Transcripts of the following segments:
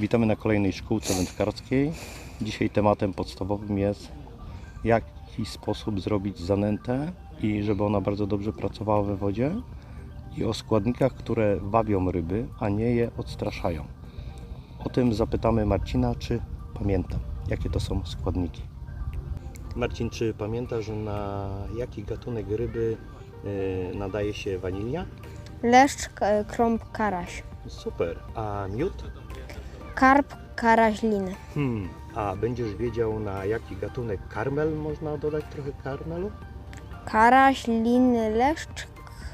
Witamy na kolejnej szkółce wędkarskiej. Dzisiaj tematem podstawowym jest w jaki sposób zrobić zanętę i żeby ona bardzo dobrze pracowała we wodzie i o składnikach, które wabią ryby, a nie je odstraszają. O tym zapytamy Marcina, czy pamięta, jakie to są składniki. Marcin, czy pamiętasz, na jaki gatunek ryby y, nadaje się wanilia? Leszcz, krąb, karaś. Super. A miód? Karp, karaś, liny. Hmm, a będziesz wiedział na jaki gatunek karmel można dodać trochę karmelu? Karaś, liny, leszcz,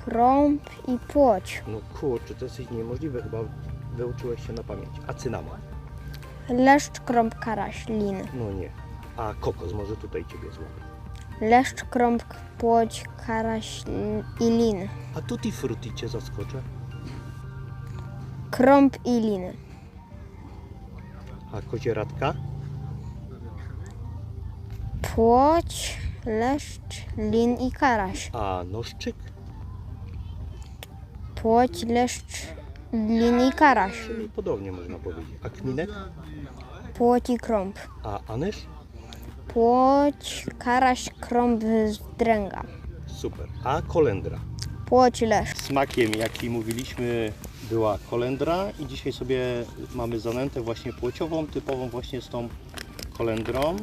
krąb i płoć. No kurczę, to jest niemożliwe, chyba wyuczyłeś się na pamięć. A cynamon? Leszcz, krąb, karaś, liny. No nie. A kokos może tutaj Ciebie złapie. Leszcz, krąb, płoć, karaś i. A tutti frutti Cię zaskoczę. Krąb i liny. A kozieradka? Płoć, leszcz, lin i karaś. A nożczyk? Płoć, leszcz, lin i karaś. Czyli podobnie można powiedzieć. A kminek? Płoć i krąb. A anyż? Płoć, karaś, krąb z dręga. Super. A kolendra? Płoć, leszcz. Smakiem, jaki mówiliśmy, była kolendra i dzisiaj sobie mamy zanętę właśnie płciową, typową właśnie z tą kolendrą.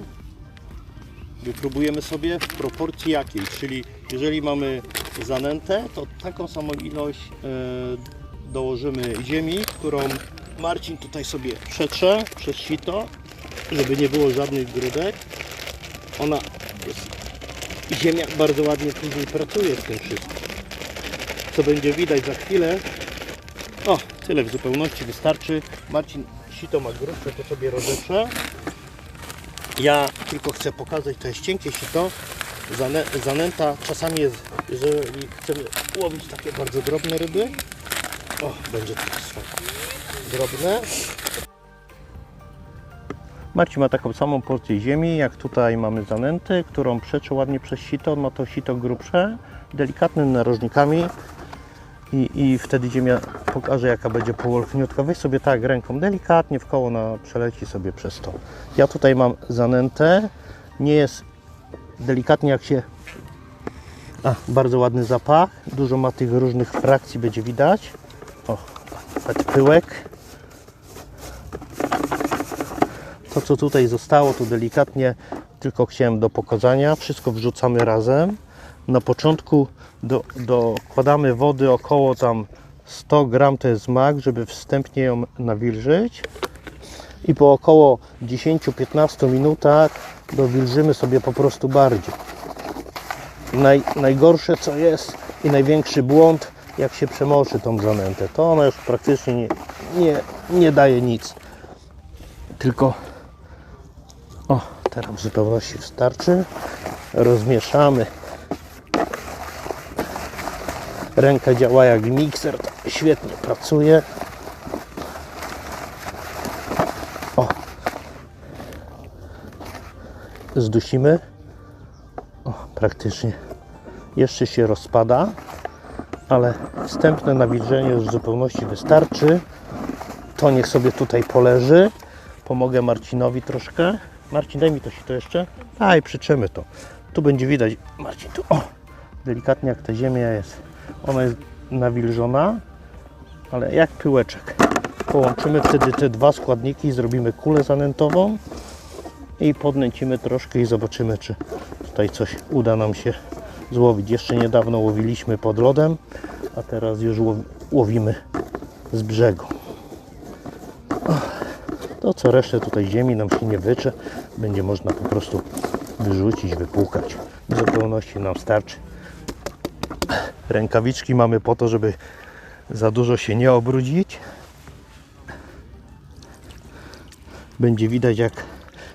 Wypróbujemy sobie w proporcji jakiej, czyli jeżeli mamy zanętę, to taką samą ilość e, dołożymy ziemi, którą Marcin tutaj sobie przetrze przez sito, żeby nie było żadnych grudek. Ona jest, ziemia bardzo ładnie później pracuje z tym wszystkim co będzie widać za chwilę. O, tyle w zupełności wystarczy. Marcin sito ma grubsze, to sobie rozetrze. Ja tylko chcę pokazać, to jest cienkie sito. Zanęta czasami jest, jeżeli chcemy łowić takie bardzo drobne ryby. O, będzie to drobne. Marcin ma taką samą porcję ziemi, jak tutaj mamy zanęty, którą przeczy ładnie przez sito. Ma to sito grubsze, delikatnymi narożnikami i, i wtedy ziemia pokaże jaka będzie powolchniutka. Weź sobie tak ręką delikatnie w koło na, przeleci sobie przez to. Ja tutaj mam zanętę, nie jest delikatnie jak się... A, bardzo ładny zapach, dużo ma tych różnych frakcji, będzie widać. O, nawet pyłek. To co tutaj zostało, to delikatnie tylko chciałem do pokazania. Wszystko wrzucamy razem. Na początku do, dokładamy wody około tam 100 gram to jest mak, żeby wstępnie ją nawilżyć. I po około 10-15 minutach dowilżymy sobie po prostu bardziej. Naj, najgorsze co jest i największy błąd, jak się przemoczy tą zanętę, to ona już praktycznie nie, nie, nie daje nic. Tylko o, teraz w zupełności wystarczy. Rozmieszamy. Ręka działa jak mikser, tak świetnie pracuje. O. Zdusimy. O, praktycznie jeszcze się rozpada, ale wstępne nawilżenie już w zupełności wystarczy. To niech sobie tutaj poleży. Pomogę Marcinowi troszkę. Marcin, daj mi to się to jeszcze. Daj, przyczymy to. Tu będzie widać, Marcin, tu, o, delikatnie jak ta ziemia jest. Ona jest nawilżona, ale jak pyłeczek. Połączymy wtedy te dwa składniki, zrobimy kulę zanętową i podnęcimy troszkę i zobaczymy, czy tutaj coś uda nam się złowić. Jeszcze niedawno łowiliśmy pod lodem, a teraz już łowi- łowimy z brzegu. To co resztę tutaj ziemi nam się nie wycze, będzie można po prostu wyrzucić, wypłukać. W zupełności nam starczy. Rękawiczki mamy po to, żeby za dużo się nie obrudzić. Będzie widać jak,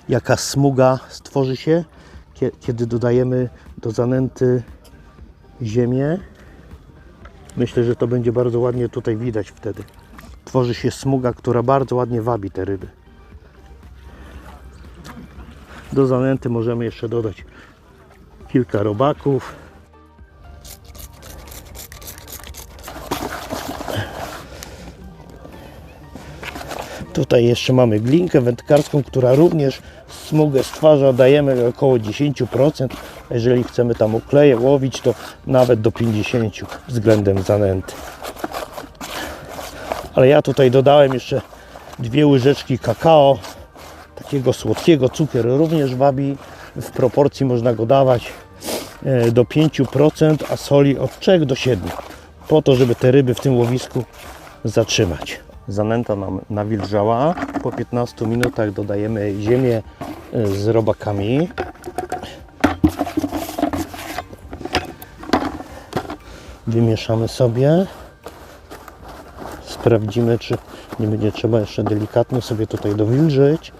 jaka smuga stworzy się, kie- kiedy dodajemy do zanęty ziemię. Myślę, że to będzie bardzo ładnie tutaj widać wtedy. Tworzy się smuga, która bardzo ładnie wabi te ryby. Do zanęty możemy jeszcze dodać kilka robaków. Tutaj jeszcze mamy glinkę wędkarską, która również smugę stwarza. Dajemy około 10%. Jeżeli chcemy tam okleje łowić, to nawet do 50% względem zanęty. Ale ja tutaj dodałem jeszcze dwie łyżeczki kakao, takiego słodkiego. Cukier również wabi. W proporcji można go dawać e, do 5%, a soli od 3 do 7. Po to, żeby te ryby w tym łowisku zatrzymać. Zanęta nam nawilżała. Po 15 minutach dodajemy ziemię e, z robakami. Wymieszamy sobie. Sprawdzimy, czy nie będzie trzeba jeszcze delikatnie sobie tutaj dowilżyć.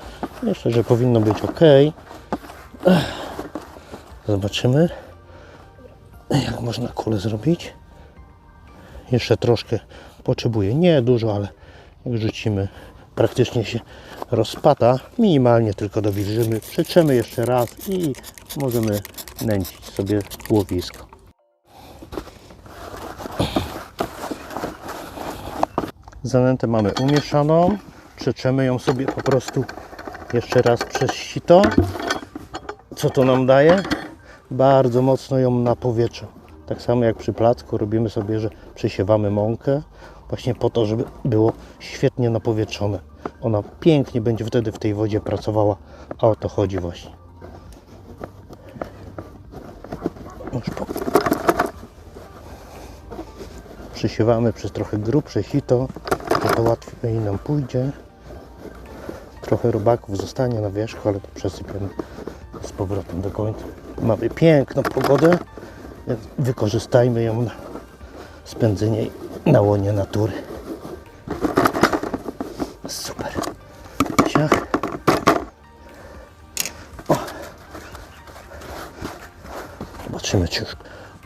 Myślę, że powinno być ok. Zobaczymy, jak można kulę zrobić. Jeszcze troszkę potrzebuję, nie dużo, ale jak rzucimy, praktycznie się rozpada. Minimalnie tylko dowilżymy, przetrzemy jeszcze raz i możemy nęcić sobie łowisko. Zanętę mamy umieszaną. Przetrzemy ją sobie po prostu jeszcze raz przez sito. Co to nam daje? Bardzo mocno ją na powietrze. Tak samo jak przy placku robimy sobie, że przesiewamy mąkę właśnie po to, żeby było świetnie napowietrzone. Ona pięknie będzie wtedy w tej wodzie pracowała, a o to chodzi właśnie. Już po... Przesiewamy przez trochę grubsze sito, to, to łatwiej nam pójdzie. Trochę robaków zostanie na wierzchu, ale to przesypiemy z powrotem do końca. Mamy piękną pogodę, wykorzystajmy ją na spędzenie na łonie natury. Super. Siach. O. Zobaczymy, czy już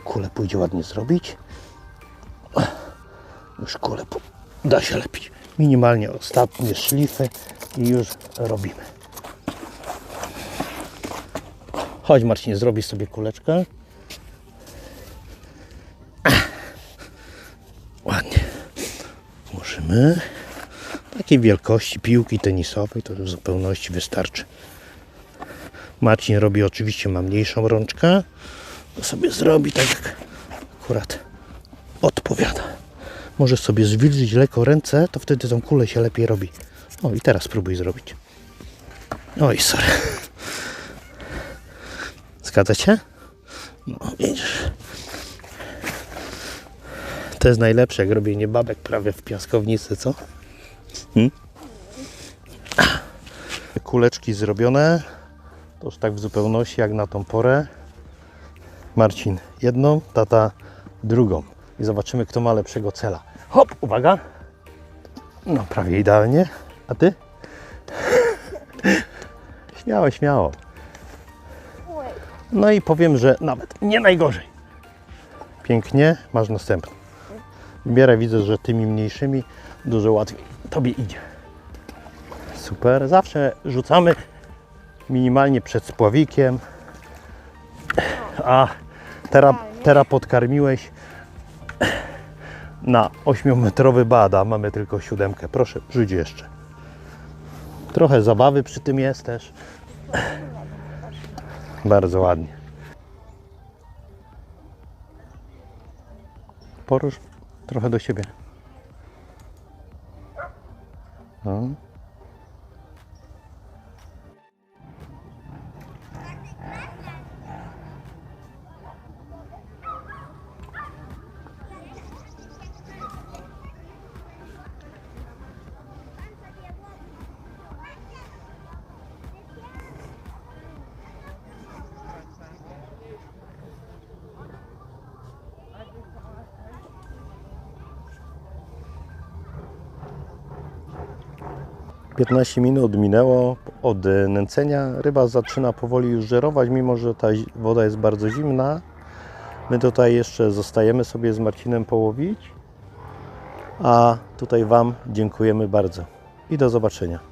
kulę pójdzie ładnie zrobić. Już kulę po- da się lepić. Minimalnie ostatnie szlify i już robimy. Chodź Marcin, zrobisz sobie kuleczkę. Ładnie. Możemy. Takiej wielkości piłki tenisowej to w zupełności wystarczy. Marcin robi oczywiście ma mniejszą rączkę. To sobie zrobi tak jak akurat odpowiada. Możesz sobie zwilżyć lekko ręce, to wtedy tą kulę się lepiej robi. O i teraz spróbuj zrobić. Oj, sorry. Zgadza się? No, widzisz. To jest najlepsze, jak robienie babek prawie w piaskownicy, co? Hmm? Kuleczki zrobione. To już tak w zupełności jak na tą porę. Marcin jedną, tata drugą. I zobaczymy, kto ma lepszego cela. Hop, uwaga. No, prawie idealnie. A ty? śmiało, śmiało. No i powiem, że nawet nie najgorzej. Pięknie, masz następny. Wybieraj, widzę, że tymi mniejszymi dużo łatwiej tobie idzie. Super, zawsze rzucamy minimalnie przed spławikiem. A teraz, teraz podkarmiłeś na 8-metrowy bada, mamy tylko siódemkę. Proszę, rzuć jeszcze. Trochę zabawy przy tym jest też. Bardzo ładnie. Porusz trochę do siebie. No. Piętnaście minut minęło od nęcenia. Ryba zaczyna powoli już żerować, mimo że ta woda jest bardzo zimna. My tutaj jeszcze zostajemy sobie z Marcinem połowić. A tutaj Wam dziękujemy bardzo i do zobaczenia.